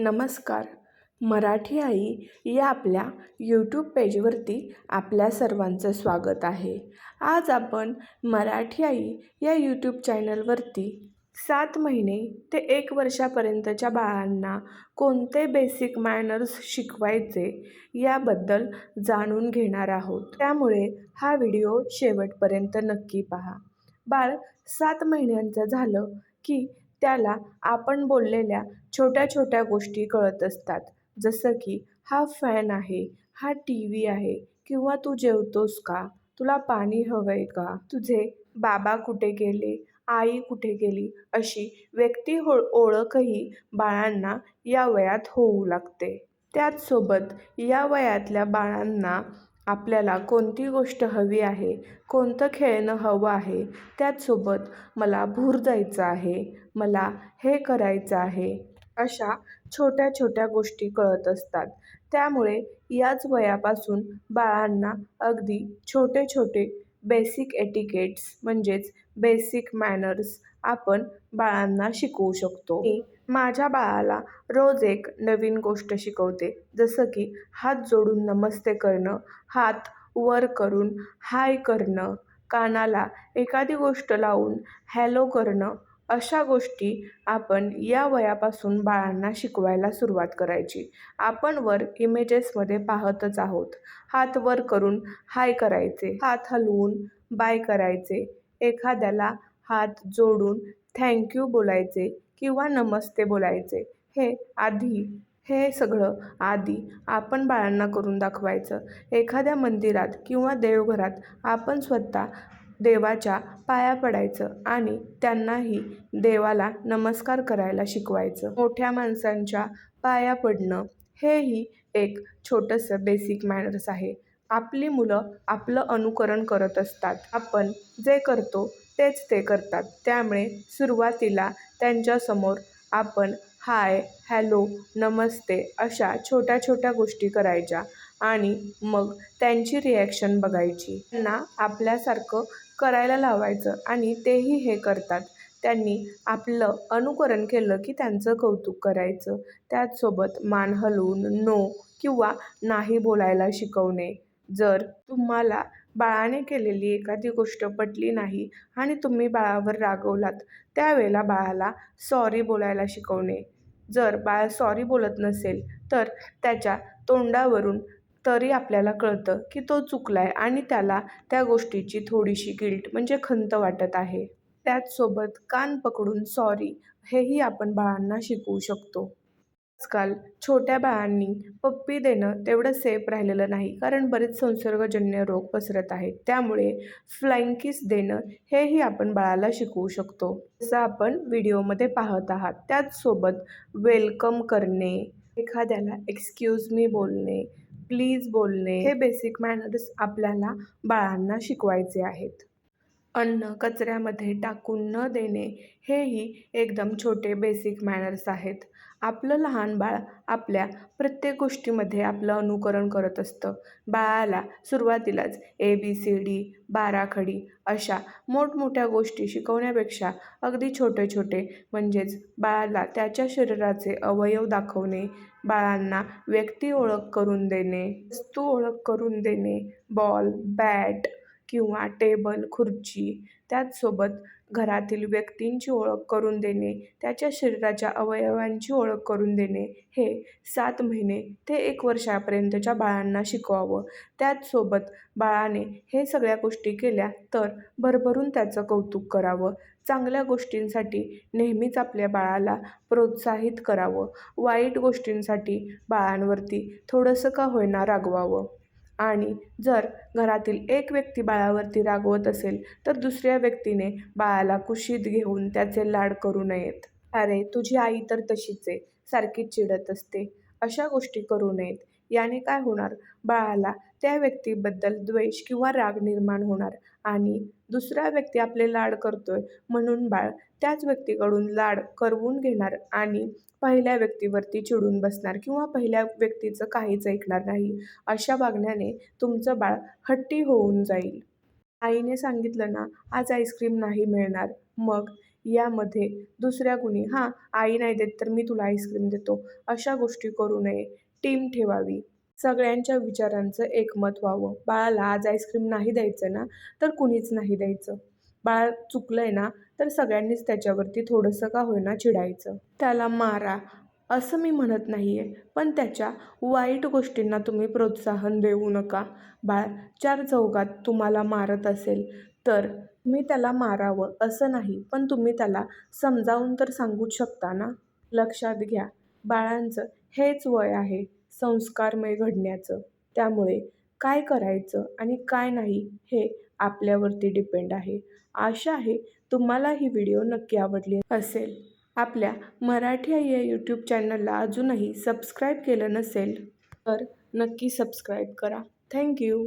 नमस्कार. मराठी आई या आपल्या यूट्यूब पेजवरती आपल्या सर्वांचं स्वागत आहे. आज आपण मराठी आई या यूट्यूब चॅनलवरती सात महिने ते एक वर्षापर्यंतच्या बाळांना कोणते बेसिक मॅनर्स शिकवायचे याबद्दल जाणून घेणार आहोत. त्यामुळे हा व्हिडिओ शेवटपर्यंत नक्की पहा. बाळ सात महिन्यांचं झालं की त्याला आपण बोललेल्या छोट्या छोट्या गोष्टी कळत असतात. जसं की हा फॅन आहे हा टी व्ही आहे किंवा तू जेवतोस का? तुला पाणी हवं आहे का? तुझे बाबा कुठे गेले? आई कुठे गेली? अशी व्यक्ती हो ओळखही बाळांना या वयात होऊ लागते. त्याचसोबत या वयातल्या बाळांना आपल्याला कोणती गोष्ट हवी आहे कोणतं खेळणं हवं आहे त्याचसोबत मला भूर जायचं आहे मला हे करायचं आहे अशा छोट्या छोट्या गोष्टी कळत असतात. त्यामुळे याच वयापासून बाळांना अगदी छोटे छोटे बेसिक एटिकेट्स म्हणजेच बेसिक मॅनर्स आपण बाळांना शिकवू शकतो. मी माझ्या बाळाला रोज एक नवीन गोष्ट शिकवते. जसं की हात जोडून नमस्ते करणं हात वर करून हाय करणं कानाला एखादी गोष्ट लावून हॅलो करणं अशा गोष्टी आपण या वयापासून बाळांना शिकवायला सुरुवात करायची. आपण वर इमेजेसमध्ये पाहतच आहोत. हात वर करून हाय करायचे हात हलवून बाय करायचे. एखाद्याला हात जोडून थँक्यू बोलायचे किंवा नमस्ते बोलायचे. हे आधी हे सगळं आधी आपण बाळांना करून दाखवायचं. एखाद्या मंदिरात किंवा देवघरात आपण स्वतः देवाच्या पाया पडायचं आणि त्यांनाही देवाला नमस्कार करायला शिकवायचं. मोठ्या माणसांच्या पाया पडणं हेही एक छोटंसं बेसिक मॅनर्स आहे. आपली मुलं आपलं अनुकरण करत असतात. आपण जे करतो तेच ते करतात. त्यामुळे सुरुवातीला त्यांच्यासमोर आपण हाय हॅलो नमस्ते अशा छोट्या छोट्या गोष्टी करायच्या आणि मग त्यांची रिॲक्शन बघायची. त्यांना आपल्यासारखं करायला लावायचं आणि तेही हे करतात. त्यांनी आपलं अनुकरण केलं की त्यांचं कौतुक करायचं. त्याचसोबत मान हलवून नो किंवा नाही बोलायला शिकवणे. जर तुम्हाला बाळाने केलेली एखादी गोष्ट पटली नाही आणि तुम्ही बाळावर रागवलात त्यावेळेला बाळाला सॉरी बोलायला शिकवणे. जर बाळ सॉरी बोलत नसेल तर त्याच्या तोंडावरून तरी आपल्याला कळतं की तो चुकला आहे आणि त्याला त्या गोष्टीची थोडीशी गिल्ट म्हणजे खंत वाटत आहे. त्याचसोबत कान पकडून सॉरी हेही आपण बाळांना शिकवू शकतो. आजकाल छोट्या बाळांनी पप्पी देणं तेवढं सेफ राहिलेलं नाही. कारण बरेच संसर्गजन्य रोग पसरत आहेत. त्यामुळे फ्लाईंग किस देणं हेही आपण बाळाला शिकवू शकतो. जसं आपण व्हिडिओमध्ये पाहत आहात. त्याचसोबत वेलकम करणे एखाद्याला एक्सक्यूज मी बोलणे प्लीज बोलणे हे बेसिक मॅनर्स आपल्याला बाळांना शिकवायचे आहेत. अन्न कचऱ्यामध्ये टाकून न देणे हेही एकदम छोटे बेसिक मॅनर्स आहेत. आपलं लहान बाळ आपल्या प्रत्येक गोष्टीमध्ये आपलं अनुकरण करत असतं. बाळाला सुरुवातीलाच ए बी सी डी बाराखडी अशा मोठमोठ्या गोष्टी शिकवण्यापेक्षा अगदी छोटे छोटे म्हणजेच बाळाला त्याच्या शरीराचे अवयव दाखवणे बाळांना व्यक्ती ओळख करून देणे वस्तू ओळख करून देणे बॉल बॅट किंवा टेबल खुर्ची त्याचसोबत घरातील व्यक्तींची ओळख करून देणे त्याच्या शरीराच्या अवयवांची ओळख करून देणे हे सात महिने ते एक वर्षापर्यंतच्या बाळांना शिकवावं. त्याचसोबत बाळाने हे सगळ्या गोष्टी केल्या तर भरभरून त्याचं कौतुक करावं. चांगल्या गोष्टींसाठी नेहमीच आपल्या बाळाला प्रोत्साहित करावं. वाईट गोष्टींसाठी बाळांवरती थोडंसं का होईना रागवावं. आणि जर घरातील एक व्यक्ती बाळावरती रागवत असेल तर दुसऱ्या व्यक्तीने बाळाला कुशीत घेऊन त्याचे लाड करू नयेत. अरे तुझी आई तर तशीच आहे सारखी चिडत असते. अशा गोष्टी करू नयेत. याने काय होणार? बाळाला त्या व्यक्तीबद्दल द्वेष किंवा राग निर्माण होणार आणि दुसरा व्यक्ती आपले लाड करतोय म्हणून बाळ त्याच व्यक्तीकडून लाड करवून घेणार आणि पहिल्या व्यक्तीवरती चिडून बसणार किंवा पहिल्या व्यक्तीचं काहीच ऐकणार नाही. अशा वागण्याने तुमचं बाळ हट्टी होऊन जाईल. आईने सांगितलं ना आज आईस्क्रीम नाही मिळणार. मग यामध्ये दुसऱ्या कुणी हां आई नाही देत तर मी तुला आईस्क्रीम देतो. अशा गोष्टी करू नये. टीम ठेवावी. सगळ्यांच्या विचारांचं एकमत व्हावं. बाळाला आज आईस्क्रीम नाही द्यायचं ना तर कुणीच नाही द्यायचं. बाळ चुकलं आहे ना तर सगळ्यांनीच त्याच्यावरती थोडंसं का होईना चिडायचं. त्याला मारा असं मी म्हणत नाही आहे पण त्याच्या वाईट गोष्टींना तुम्ही प्रोत्साहन देऊ नका. बाळ चार चौघात तुम्हाला मारत असेल तर मी त्याला मारावं असं नाही पण तुम्ही त्याला समजावून तर सांगूच शकता ना? लक्षात घ्या. बाळांचं हेच वय आहे संस्कारमय घडण्याचं. त्यामुळे काय करायचं आणि काय नाही हे आपल्यावरती डिपेंड आहे. आशा आहे तुम्हाला ही व्हिडिओ नक्की आवडली असेल. आपल्या मराठी आई या यूट्यूब चॅनलला अजूनही सबस्क्राईब केलं नसेल तर नक्की सबस्क्राईब करा. थँक्यू